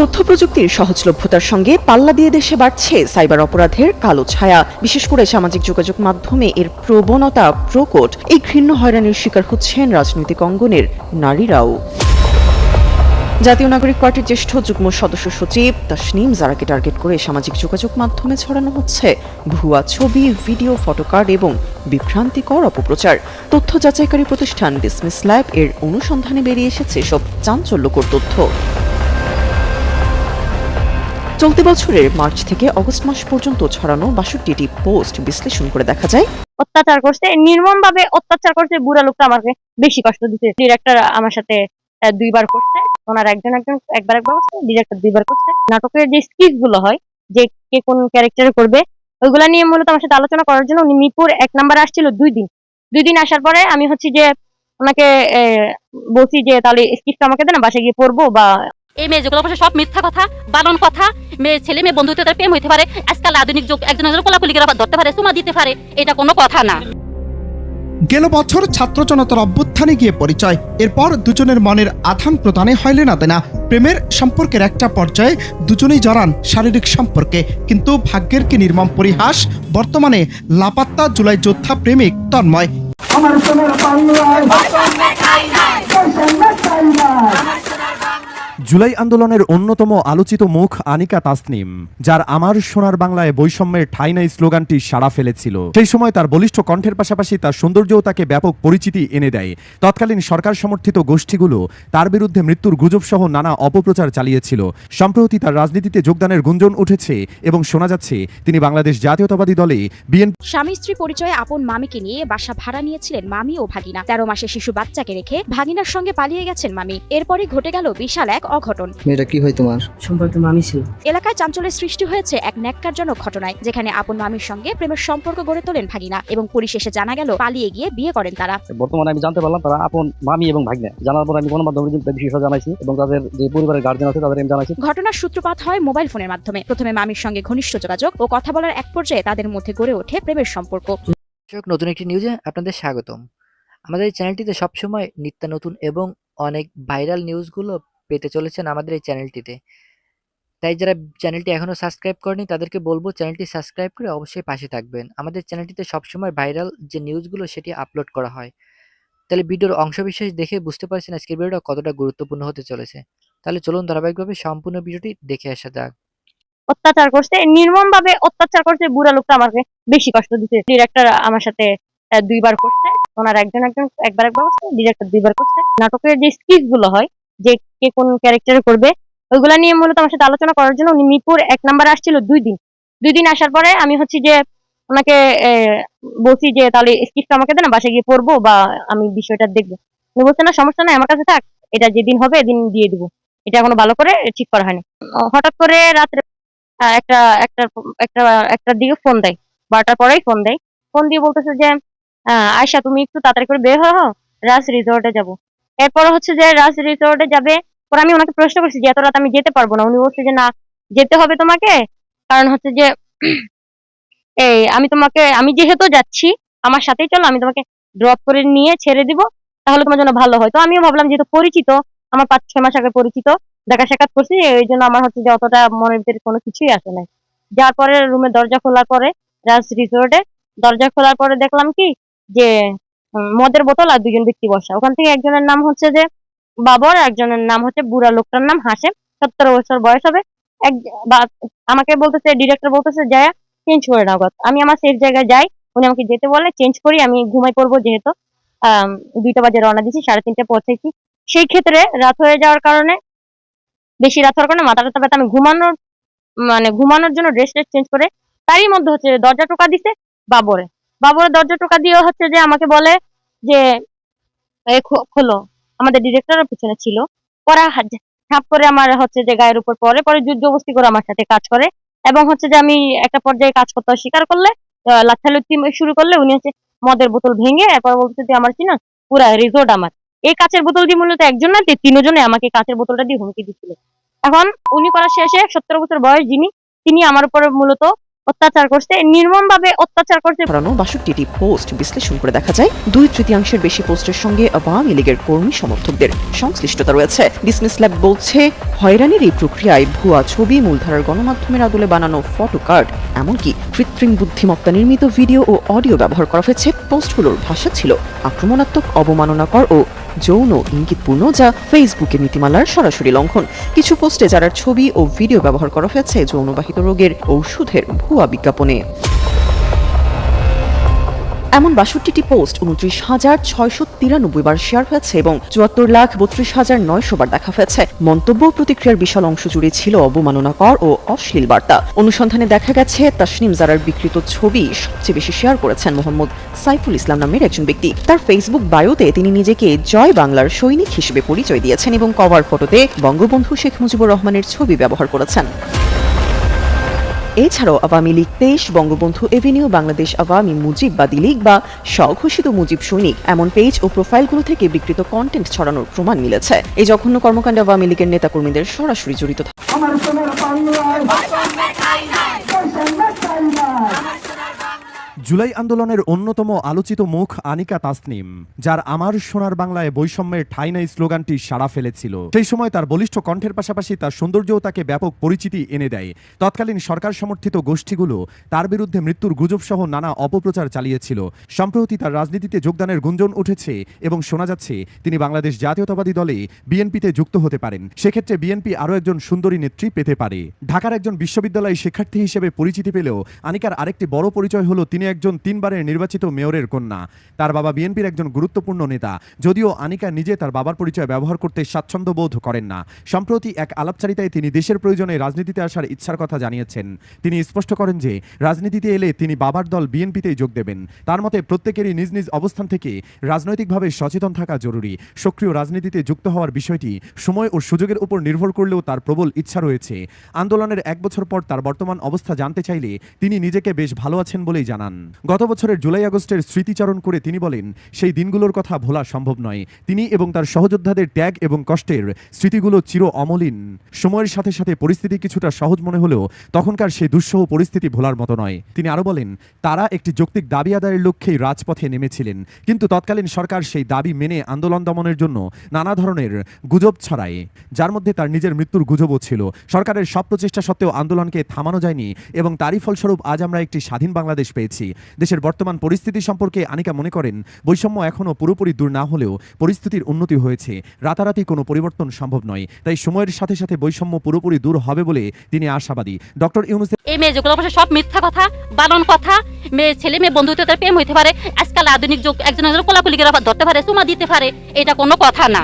তথ্য প্রযুক্তির সহজলভ্যতার সঙ্গে পাল্লা দিয়ে দেশে বাড়ছে সাইবার অপরাধের কালো ছায়া। বিশেষ করে সামাজিক যোগাযোগ মাধ্যমে এর প্রবণতা প্রকট। এই ঘৃণ্য হয়রানির শিকার হচ্ছেন রাজনৈতিক অঙ্গনের নারীরাও। জাতীয় নাগরিক পার্টির জ্যেষ্ঠ যুগ্ম সদস্য সচিব তাসনিম জারাকে টার্গেট করে সামাজিক যোগাযোগ মাধ্যমে ছড়ানো হচ্ছে ভুয়া ছবি, ভিডিও ফটোকার্ড এবং বিভ্রান্তিকর অপপ্রচার। তথ্য যাচাইকারী প্রতিষ্ঠান ডিসমিস ল্যাব এর অনুসন্ধানে বেরিয়ে এসেছে সব চাঞ্চল্যকর তথ্য। চলতি বছরের মার্চ থেকে অগস্ট মাস পর্যন্ত ছড়ানো বাষট্টিটি পোস্ট বিশ্লেষণ করে দেখা যায়, অত্যাচার করছে নির্মম ভাবে অত্যাচার করছে বুড়া লোকটা আমাকে বেশি কষ্ট দিচ্ছে। ডিরেক্টর আমার সাথে দুইবার করছে, ওনার একজন একজন, একবার একবার করছে ডিরেক্টর দুইবার করছে। নাটকের যে স্কিচগুলো হয়, যে কে কোন ক্যারেক্টারে করবে, ওইগুলা নিয়ে মূলত আমার সাথে আলোচনা করার জন্য উনি মিরপুর এক নাম্বারে আসছিল দুই দিন। দুই দিন আসার পরে আমি হচ্ছে যে, ওনাকে বলছি যে, তাহলে স্কিপটা আমাকে দেন বাসায় গিয়ে পড়ব বা এই মেয়ে যেগুলো বসে সব মিথ্যা কথা বানন কথা। মেয়ে ছেলে মেয়ে বন্ধুত্ব তার প্রেম হইতে পারে। আজকাল আধুনিক যুগ একজন একজন কোলাকুলি করে ধরতে পারে সুমা দিতে পারে এটা কোনো কথা না। গেল বছর ছাত্র জনতার অভ্যুত্থানে গিয়ে পরিচয়। এরপর দুজনের মনের আদান প্রদানে হইলে না দেনা। প্রেমের সম্পর্কের একটা পর্যায়ে দুজনেই জড়ান শারীরিক সম্পর্কে। কিন্তু ভাগ্যের কি নির্মম পরিহাস? বর্তমানে লাপাত্তা জুলাই যোদ্ধা প্রেমিক তন্ময়। আমার জুলাই আন্দোলনের অন্যতম আলোচিত মুখ আনিকা তাসনিম, যার আমার সোনার বাংলায় বৈষম্যের ঠাই নাই স্লোগানটি সাড়া ফেলেছিল। সেই সময় তার বলিষ্ঠ কণ্ঠের পাশাপাশি তার সৌন্দর্যও তাকে ব্যাপক পরিচিতি এনে দেয়। তৎকালীন সরকার সমর্থিত গোষ্ঠীগুলো তার বিরুদ্ধে মৃত্যুর গুজব সহ নানা অপপ্রচার চালিয়েছিল। সম্প্রতি তার রাজনীতিতে যোগদানের গুঞ্জন উঠেছে এবং শোনা যাচ্ছে, তিনি বাংলাদেশ জাতীয়তাবাদী দলে বিএনপি স্বামী স্ত্রী পরিচয়ে আপন মামিকে নিয়ে বাসা ভাড়া নিয়েছিলেন মামি ও ভাগিনা। তেরো মাসে শিশু বাচ্চাকে রেখে ভাগিনার সঙ্গে পালিয়ে গেছেন মামি। এরপরই ঘটে গেল বিশাল এক অঘটন। মেয়েটা কি হয় তোমার? সম্পর্কে মামি ছিল। এলাকায় চাঞ্চল্যের সৃষ্টি হয়েছে এক ন্যাক্কারজনক ঘটনায় যেখানে আপন মামির সঙ্গে প্রেমের সম্পর্ক গড়ে তোলেন ভাগিনা এবং পরিশেষে জানা গেল পালিয়ে গিয়ে বিয়ে করেন তারা। বর্তমানে আমি জানতে পারলাম তারা আপন মামি এবং ভাগ্নে। জানার পর আমি গণমাধ্যমে বিষয়টা জানাইছি এবং তাদের যে পরিবারের গার্জেন আছে তাদের আমি জানাইছি। ঘটনার সূত্রপাত হয় মোবাইল ফোনের মাধ্যমে। প্রথমে মামির সঙ্গে ঘনিষ্ঠ যোগাযোগ ও কথা বলার এক পর্যায়ে তাদের মধ্যে গড়ে ওঠে প্রেমের সম্পর্ক। দর্শক, নতুন একটি নিউজে আপনাদের স্বাগতম। আমাদের এই চ্যানেলটিতে সবসময় নিত্য নতুন এবং অনেক ভাইরাল নিউজগুলো পেতে চলেছেন আমাদের এই চ্যানেলটিতে। তাই যারা চ্যানেলটি এখনও সাবস্ক্রাইব করেনি, তাদেরকে বলব চ্যানেলটি সাবস্ক্রাইব করে অবশ্যই পাশে থাকবেন। আমাদের চ্যানেলটিতে সবসময় ভাইরাল যে নিউজগুলো সেটি আপলোড করা হয়। তাহলে ভিডিওর অংশবিশেষ দেখে বুঝতে পারছেন আজকের ভিডিওটা কতটা গুরুত্বপূর্ণ হতে চলেছে। তাহলে চলুন ধারাবাহিকভাবে সম্পূর্ণ ভিডিওটি দেখে আসা যাক। অত্যাচার করছে নির্মম ভাবে অত্যাচার করছে বুড়া লোকটা আমাকে বেশি কষ্ট দিচ্ছে। ডিরেক্টর আমার সাথে দুইবার করছে। ওনার একজন একজন, একবার একবার করছে, ডিরেক্টর দুইবার করছে। নাটকের যে স্কিচগুলো হয় যে কে কোন ক্যারেক্টারে করবে, ওইগুলা নিয়ে মূলত আমার সাথে আলোচনা করার জন্য উনি মিরপুর এক নাম্বারে আসছিল দুই দিন। দুই দিন আসার পরে আমি হচ্ছে যে ওনাকে বলছি যে তাহলে স্কিপটা আমাকে দেন বাসায় গিয়ে পড়ব বা আমি বিষয়টা দেখব। উনি বলছে, না, সমস্যা নাই, আমার কাছে থাক, এটা যেদিন হবে এদিন দিয়ে দিব। এটা এখনও ভালো করে ঠিক করা হয়নি। হঠাৎ করে রাত্রে একটা একটা একটা একটা দিকে ফোন দেয়, বারোটার পরেই ফোন দেয়। ফোন দিয়ে বলতেছে যে আয়শা, তুমি একটু তাড়াতাড়ি করে বের হও রাজ রিসোর্টে যাব। এরপর হচ্ছে যে রাজ রিসোর্টে যাবে। পরে আমি ওনাকে প্রশ্ন করছি যে, এত রাত আমি যেতে পারব না? উনি বলছে যে, না, যেতে হবে তোমাকে। কারণ হচ্ছে যে, এই, আমি তোমাকে, আমি যেহেতু যাচ্ছি, আমার সাথেই চলো, আমি তোমাকে ড্রপ করে নিয়ে ছেড়ে দিব, তাহলে তোমার জন্য ভালো হয়। তো আমিও ভাবলাম, যেহেতু পরিচিত, আমার পাঁচ, ছয় মাস আগে পরিচিত দেখা সাক্ষাৎ করছি, এই জন্য আমার হচ্ছে যে অতটা মনের ভিতরে কোনো কিছুই আসে নাই। যার পরে রুমের দরজা খোলার পরে, রাজ রিসোর্টে দরজা খোলার পরে দেখলাম কি, যে মদের বোতল আর দুজন ব্যক্তি বসা। ওখান থেকে একজনের নাম হচ্ছে যে বাবর একজনের নাম হচ্ছে বুড়া। লোকটার নাম হাসেম সত্তর বছর বয়স হবে। এক আমাকে বলতেছে ডিরেক্টর বলতেছে যায় চেঞ্জ করে নাও আমি আমার সেফ জায়গায় যাই, উনি আমাকে যেতে বলে চেঞ্জ করি, আমি ঘুমাই পড়ব যেহেতু। দুইটা বাজে রওনা দিছি, সাড়ে তিনটে পৌঁছেছি। সেই ক্ষেত্রে রাত হয়ে যাওয়ার কারণে, বেশি রাত হওয়ার কারণে মাথা ব্যথা আমি ঘুমানোর মানে ঘুমানোর জন্য ড্রেস ট্রেস চেঞ্জ করে, তারই মধ্যে হচ্ছে দরজা টোকা দিছে, বাবরে। বাবরে দরজা টোকা দিয়ে হচ্ছে যে আমাকে বলে যে খোলো। আমাদের ডিরেক্টরের পিছনে ছিল। পরে ঝাঁপ করে আমার হচ্ছে যে গায়ের উপর পরে পরে যুদ্ধ বস্তি করে আমার সাথে কাজ করে। এবং হচ্ছে যে আমি একটা পর্যায়ে কাজ করতে অস্বীকার করলে আহ, শুরু করলে উনি হচ্ছে মদের বোতল ভেঙে এরপর বলছে যে আমার চিনা পুরা রিসোর্ট আমার। এই কাঁচের বোতল দিয়ে মূলত একজন না তিনজনে আমাকে কাঁচের বোতলটা দিয়ে হুমকি দিচ্ছিল। এখন উনি করার শেষে সত্তর বছর বয়স যিনি তিনি আমার উপরে মূলত অত্যাচার করছে নির্মম ভাবে অত্যাচার করছে। ছড়ানো বাষট্টিটি পোস্ট বিশ্লেষণ করে দেখা যায়, দুই তৃতীয়াংশের বেশি পোস্টের সঙ্গে আওয়ামী লীগের কর্মী সমর্থকদের সংশ্লিষ্টতা রয়েছে। বিজনেস ল্যাব বলছে, হয়রানির এই প্রক্রিয়ায় ভুয়া ছবি, মূলধারার গণমাধ্যমের আদলে বানানো ফটো কার্ড, এমনকি কৃত্রিম বুদ্ধিমত্তা নির্মিত ভিডিও ও অডিও ব্যবহার করা হয়েছে। পোস্টগুলোর ভাষা ছিল আক্রমণাত্মক, অবমাননাকর ও যৌন ইঙ্গিতপূর্ণ যা ফেসবুকের নীতিমালার সরাসরি লঙ্ঘন। কিছু পোস্টে যারা ছবি ও ভিডিও ব্যবহার করা হয়েছে যৌনবাহিত রোগের ঔষধের ভুয়া বিজ্ঞাপনে। এমন বাষট্টিটি পোস্ট উনত্রিশ হাজার ছয়শো তিরানব্বই বার শেয়ার হয়েছে এবং চুয়াত্তর লাখ বত্রিশ হাজার নয়শো বার দেখা হয়েছে। মন্তব্য প্রতিক্রিয়ার বিশাল অংশ জুড়ে ছিল অবমাননাকর ও অশ্লীল বার্তা। অনুসন্ধানে দেখা গেছে, তাসনিম জারার বিকৃত ছবি সবচেয়ে বেশি শেয়ার করেছেন মোহাম্মদ সাইফুল ইসলাম নামের একজন ব্যক্তি। তার ফেসবুক বায়োতে তিনি নিজেকে জয় বাংলার সৈনিক হিসেবে পরিচয় দিয়েছেন এবং কভার ফটোতে বঙ্গবন্ধু শেখ মুজিবুর রহমানের ছবি ব্যবহার করেছেন। এছাড়াও আওয়ামী লীগ তেইশ বঙ্গবন্ধু এভিনিউ বাংলাদেশ আওয়ামী মুজিব মুজিববাদী লীগ বা স্বঘোষিত মুজিব সৈনিক এমন পেজ ও প্রোফাইলগুলো থেকে বিকৃত কন্টেন্ট ছড়ানোর প্রমাণ মিলেছে। এই জঘন্য কর্মকাণ্ডে আওয়ামী লীগের নেতাকর্মীদের সরাসরি জড়িত আমার জুলাই আন্দোলনের অন্যতম আলোচিত মুখ আনিকা তাসনিম, যার আমার সোনার বাংলায় বৈষম্যের ঠাই নাই স্লোগানটি সাড়া ফেলেছিল। সেই সময় তার বলিষ্ঠ কণ্ঠের পাশাপাশি তার সৌন্দর্যও তাকে ব্যাপক পরিচিতি এনে দেয়। তৎকালীন সরকার সমর্থিত গোষ্ঠীগুলো তার বিরুদ্ধে মৃত্যুর গুজব সহ নানা অপপ্রচার চালিয়েছিল। সম্প্রতি তার রাজনীতিতে যোগদানের গুঞ্জন উঠেছে এবং শোনা যাচ্ছে, তিনি বাংলাদেশ জাতীয়তাবাদী দলে বিএনপিতে যুক্ত হতে পারেন। সেক্ষেত্রে বিএনপি আরও একজন সুন্দরী নেত্রী পেতে পারে। ঢাকার একজন বিশ্ববিদ্যালয় শিক্ষার্থী হিসেবে পরিচিতি পেলেও আনিকার আরেকটি বড় পরিচয় হলো, তিনি একজন তিনবারের নির্বাচিত মেয়রের কন্যা। তার বাবা বিএনপির একজন গুরুত্বপূর্ণ নেতা। যদিও আনিকা নিজে তার বাবার পরিচয় ব্যবহার করতে স্বাচ্ছন্দ্য বোধ করেন না। সম্প্রতি এক আলাপচারিতায় তিনি দেশের প্রয়োজনে রাজনীতিতে আসার ইচ্ছার কথা জানিয়েছেন। তিনি স্পষ্ট করেন যে, রাজনীতিতে এলে তিনি বাবার দল বিএনপিতেই যোগ দেবেন। তার মতে, প্রত্যেকেরই নিজ নিজ অবস্থান থেকে রাজনৈতিকভাবে সচেতন থাকা জরুরি। সক্রিয় রাজনীতিতে যুক্ত হওয়ার বিষয়টি সময় ও সুযোগের উপর নির্ভর করলেও তার প্রবল ইচ্ছা রয়েছে। আন্দোলনের এক বছর পর তার বর্তমান অবস্থা জানতে চাইলে তিনি নিজেকে বেশ ভালো আছেন বলেই জানান। গত বছরের জুলাই আগস্টের স্মৃতিচারণ করে তিনি বলেন, সেই দিনগুলোর কথা ভোলা সম্ভব নয়। তিনি এবং তার সহযোদ্ধাদের ত্যাগ এবং কষ্টের স্মৃতিগুলো চির অমলিন। সময়ের সাথে সাথে পরিস্থিতি কিছুটা সহজ মনে হলেও তখনকার সেই দুঃসহ পরিস্থিতি ভোলার মতো নয়। তিনি আরও বলেন, তারা একটি যৌক্তিক দাবি আদায়ের লক্ষ্যেই রাজপথে নেমেছিলেন। কিন্তু তৎকালীন সরকার সেই দাবি মেনে আন্দোলন দমনের জন্য নানা ধরনের গুজব ছড়ায়, যার মধ্যে তার নিজের মৃত্যুর গুজবও ছিল। সরকারের সব প্রচেষ্টা সত্ত্বেও আন্দোলনকে থামানো যায়নি এবং তারই ফলস্বরূপ আজ আমরা একটি স্বাধীন বাংলাদেশ পেয়েছি। দেশের বর্তমান পরিস্থিতি সম্পর্কে আনিকা মনে করেন বৈষম্য এখনও পুরোপুরি দূর না হলেও পরিস্থিতির উন্নতি হয়েছে। রাতারাতি কোনো পরিবর্তন সম্ভব নয়। তাই সময়ের সাথে সাথে বৈষম্য পুরোপুরি দূর হবে বলে তিনি আশাবাদী। ডক্টর ইউনুসের এই মেয়ে যেগুলো বসে সব মিথ্যা কথা বানন কথা মেয়ে ছেলে মেয়ে বন্ধুত্ব তার প্রেম হইতে পারে আজকাল আধুনিক যুগ একজন একজন কোলাকুলি করে ধরতে পারে চুমা দিতে পারে এটা কোনো কথা না।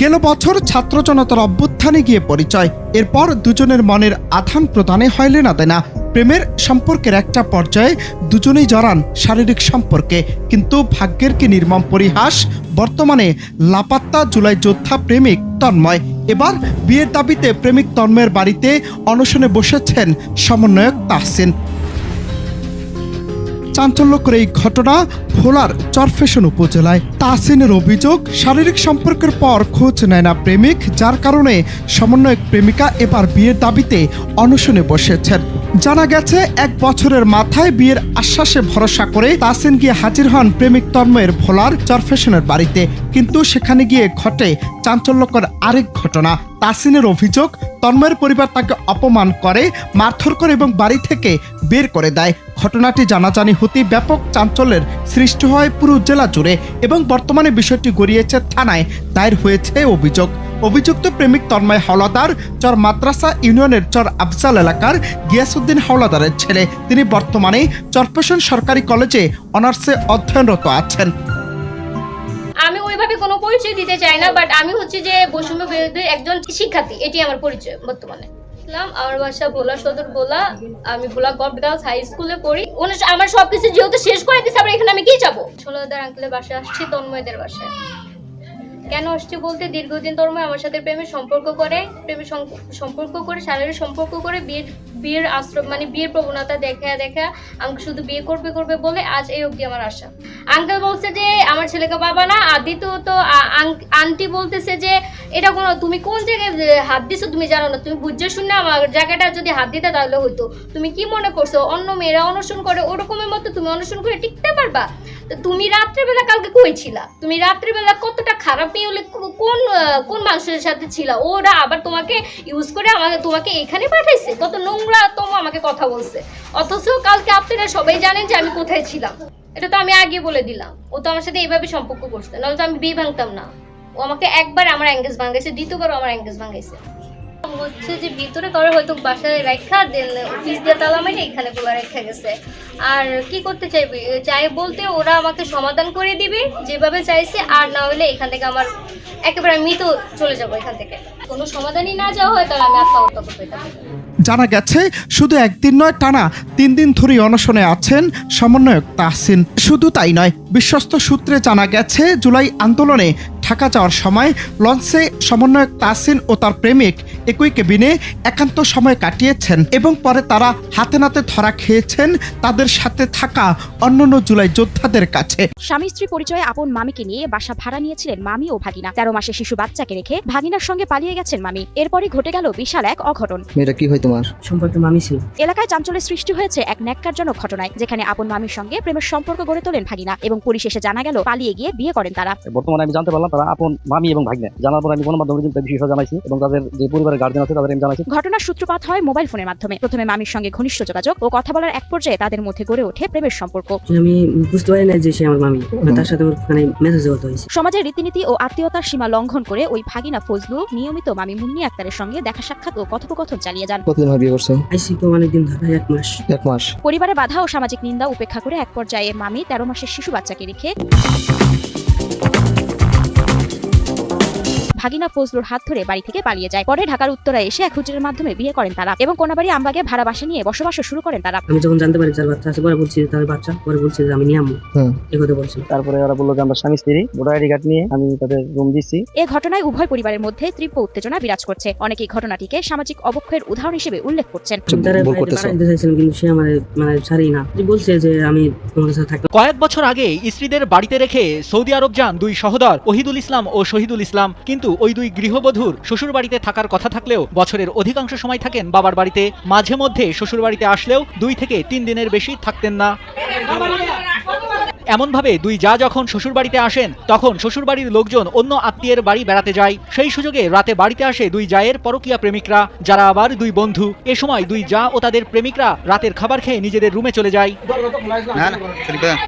গেল বছর ছাত্র জনতার অভ্যুত্থানে গিয়ে পরিচয়। এরপর দুজনের মনের আধান প্রদানে হয় না দেনা। প্রেমের সম্পর্কের একটা পর্যায়ে দুজনেই জড়ান শারীরিক সম্পর্কে, কিন্তু ভাগ্যের কি নির্মম পরিহাস? বর্তমানে লাপাত্তা জুলাই যোদ্ধা প্রেমিক তন্ময়, এবার বিয়ের দাবিতে প্রেমিক তন্ময়ের বাড়িতে অনশনে বসেছেন সমন্বয়ক তাহসিন। চাঞ্চল্যকর এই ঘটনা ভোলার চরফেশন উপজেলায়। তাহসিনের অভিযোগ, শারীরিক সম্পর্কের পর খোঁজ নেয় না প্রেমিক, যার কারণে সমন্বয়ক প্রেমিকা এবার বিয়ের দাবিতে অনশনে বসেছেন। জানা গেছে, এক বছরের মাথায় বিয়ের আশ্বাসে ভরসা করে তাসিন গিয়ে হাজির হন প্রেমিক তন্ময়ের ভোলার চরফেশনের বাড়িতে। কিন্তু সেখানে গিয়ে ঘটে চাঞ্চল্যকর আরেক ঘটনা। তাসিনের অভিযোগ তন্ময়ের পরিবার তাকে অপমান করে, মারধর করে এবং বাড়ি থেকে বের করে দেয়। ঘটনাটি জানাজানি হতেই ব্যাপক চাঞ্চল্যের সৃষ্টি হয় পুরো জেলা জুড়ে এবং বর্তমানে বিষয়টি গড়িয়েছে থানায়। দায়ের হয়েছে অভিযোগ। অভিযুক্ত প্রেমিক তন্ময় হাওলাদার, চর মাদ্রাসা ইউনিয়নের চর আফজাল এলাকার গিয়াসুদ্দিন হাওলাদারের ছেলে। তিনি বর্তমানে চরপেশন সরকারি কলেজে অনার্সে অধ্যয়নরত আছেন। আমি ওইভাবে কোনো পরিচয় দিতে চাই না বাট আমি হচ্ছে যে বৈষম্য বিরোধী একজন শিক্ষার্থী, এটি আমার পরিচয় বর্তমানে। আমার বাসা ভোলা, সদর ভোলা। আমি ভোলা গভর্নমেন্ট হাই স্কুলে পড়ি। আমার সবকিছু যেহেতু শেষ করে দিচ্ছে আবার এখানে আমি কি যাব? ষোলোদার আঙ্কেলের বাসায় আসছি, তন্ময়দের বাসায়। কেন আসছে বলতে দীর্ঘদিন ধর্মে আমার সাথে প্রেমের সম্পর্ক করে, প্রেমের সম্পর্ক করে, শারীরিক সম্পর্ক করে, বিয়ের বিয়ের আশ্রম মানে বিয়ের প্রবণতা দেখা দেখা আমাকে শুধু বিয়ে করবে করবে বলে আজ এই অবধি আমার আশা। আঙ্কেল বলছে যে, আমার ছেলেকে বাবা না, আর দ্বিতীয়ত আন্টি বলতেছে যে, এটা কোনো, তুমি কোন জায়গায় হাত দিছো তুমি জানো না, তুমি বুঝছ শুনে আমার জায়গাটা যদি হাত দিতে তাহলে হতো তুমি কি মনে করছ? অন্য মেয়েরা অনশন করে, ওরকমের মতো তুমি অনশন করে টিকতে পারবা? তো তুমি রাত্রেবেলা কালকে কই ছিলা? তুমি রাত্রেবেলা কতটা খারাপ মেয়ে হলে কোন কোন মানুষের সাথে ছিলা? ওরা আবার তোমাকে ইউজ করে আমাকে, তোমাকে এখানে পাঠাইছে? কত নোংরা তম আমাকে কথা বলছে। অথচ কালকে আপনারা সবাই জানেন যে আমি কোথায় ছিলাম। এটা তো আমি আগে বলে দিলাম। ও তো আমার সাথে এইভাবে সম্পর্ক করছে। নাহলে তো আমি বিয়ে ভাঙতাম না। ও আমাকে একবার আমার অ্যাঙ্গেজ ভাঙাইছে, দ্বিতীয়বার আমার অ্যাঙ্গেজ ভাঙাইছে। হচ্ছে যে ভিতরে করে হয়তো বাসায় রেখা দেন অফিস দিয়ে তালা মেরে এখানে খোলা রেখা গেছে। আর কি করতে চাইবে? চাই বলতে ওরা আমাকে সমাধান করে দিবে, যেভাবে চাইছে, আর না হলে এখান থেকে আমার একেবারে আমি তো চলে যাব এখান থেকে। কোনো সমাধানই না যাওয়া হয়, তাহলে আমি আত্মহত্যা করব জানা গেছে, শুধু একদিন নয়, টানা তিন দিন ধরে অনশনে আছেন সমন্বয়ক তাহসিন। শুধু তাই নয়, বিশ্বস্ত সূত্রে জানা গেছে, জুলাই আন্দোলনে ঢাকা যাওয়ার সময় লঞ্চে সমন্বয়ক তাহসিন ও তার প্রেমিক একই কেবিনে একান্ত সময় কাটিয়েছেন এবং পরে তারা হাতে নাতে ধরা খেয়েছেন তাদের সাথে থাকা অন্যান্য জুলাই যোদ্ধাদের কাছে। স্বামী স্ত্রী পরিচয়ে আপন মামিকে নিয়ে বাসা ভাড়া নিয়েছিলেন মামি ও ভাগিনা। তেরো মাসে শিশু বাচ্চাকে রেখে ভাগিনার সঙ্গে পালিয়ে গেছেন মামি। এরপরে ঘটে গেল বিশাল এক অঘটন। মেয়েটা কি হয় তোমার? সম্পর্কে মামি ছিল। এলাকায় চাঞ্চল্যের সৃষ্টি হয়েছে এক ন্যাক্কারজনক ঘটনায় যেখানে আপন মামির সঙ্গে প্রেমের সম্পর্ক গড়ে তোলেন ভাগিনা এবং পরিশেষে জানা গেল পালিয়ে গিয়ে বিয়ে করেন তারা। বর্তমানে আমি জানতে পারলাম তারা আপন মামি এবং ভাগ্নে। জানার পর আমি গণমাধ্যমে কিন্তু বিষয়টা জানাইছি এবং তাদের যে পরিবারের গার্জেন আছে তাদের আমি জানাইছি। ঘটনার সূত্রপাত হয় মোবাইল ফোনের মাধ্যমে। প্রথমে মামির সঙ্গে ঘনিষ্ঠ যোগাযোগ ও কথা বলার এক পর্যায়ে তাদের মধ্যে গড়ে ওঠে প্রেমের সম্পর্ক। আমি বুঝতে পারি না যে সে আমার মামি। তার সাথে আমার মানে মেসেজ বলতে হয়েছে। সমাজের রীতিনীতি ও আত্মীয়তার সীমা লঙ্ঘন করে ওই ভাগিনা ফজলু নিয়মিত মামি মুন্নি আক্তারের সঙ্গে দেখা সাক্ষাৎ ও কথোপকথন চালিয়ে যান। কতদিন বিয়ে আইসি তো অনেকদিন ধরে এক মাস। এক মাস। পরিবারের বাধা ও সামাজিক নিন্দা উপেক্ষা করে এক পর্যায়ে মামি তেরো মাসের শিশু বাচ্চাকে রেখে ভাগিনা ফজলুর হাত ধরে বাড়ি থেকে পালিয়ে যায়। পরে ঢাকার উত্তরায় এসে এক হুজুরের মাধ্যমে বিয়ে করেন তারা এবং কোনাবাড়ি আমবাগে ভাড়া বাসা নিয়ে বসবাসও শুরু করেন তারা। আমি যখন জানতে পারি তার বাচ্চা আছে পরে বলছি তার বাচ্চা পরে বলছি যে আমি নিয়ে আমবো এই কথা বলছি তারপরে ওরা বলল যে আমরা স্বামী স্ত্রী ভোটার আইডি কার্ড নিয়ে আমি তাদের রুম দিচ্ছি এ ঘটনায় উভয় পরিবারের মধ্যে তীব্র উত্তেজনা বিরাজ করছে। অনেকেই ঘটনাটিকে সামাজিক অবক্ষয়ের উদাহরণ হিসেবে উল্লেখ করছেন। কিন্তু সে আমার মানে ছাড়ি না। বলছে যে আমি তোমার সাথে থাকতে কয়েক বছর আগে স্ত্রীদের বাড়িতে রেখে সৌদি আরব যান দুই সহোদর ওহিদুল ইসলাম ও শহীদুল ইসলাম। কিন্তু ওই দুই গৃহবধূর শ্বশুর বাড়িতে থাকার কথা থাকলেও বছরের অধিকাংশ সময় থাকেন বাবার বাড়িতে। মাঝে মধ্যে শ্বশুর বাড়িতে আসলেও দুই থেকে তিন দিনের বেশি থাকতেন না। এমনভাবে দুই যা যখন শ্বশুর বাড়িতে আসেন তখন শ্বশুর বাড়ির লোকজন অন্য আত্মীয়ের বাড়ি বেড়াতে যায়। সেই সুযোগে রাতে বাড়িতে আসে দুই জায়ের পরকীয়া প্রেমিকরা যারা আবার দুই বন্ধু। এ সময় দুই যা ও তাদের প্রেমিকরা রাতের খাবার খেয়ে নিজেদের রুমে চলে যায়।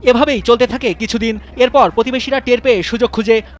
এভাবেই চলতে থাকে কিছুদিন। এরপর প্রতিবেশীরা টের পেয়ে সুযোগ খুঁজে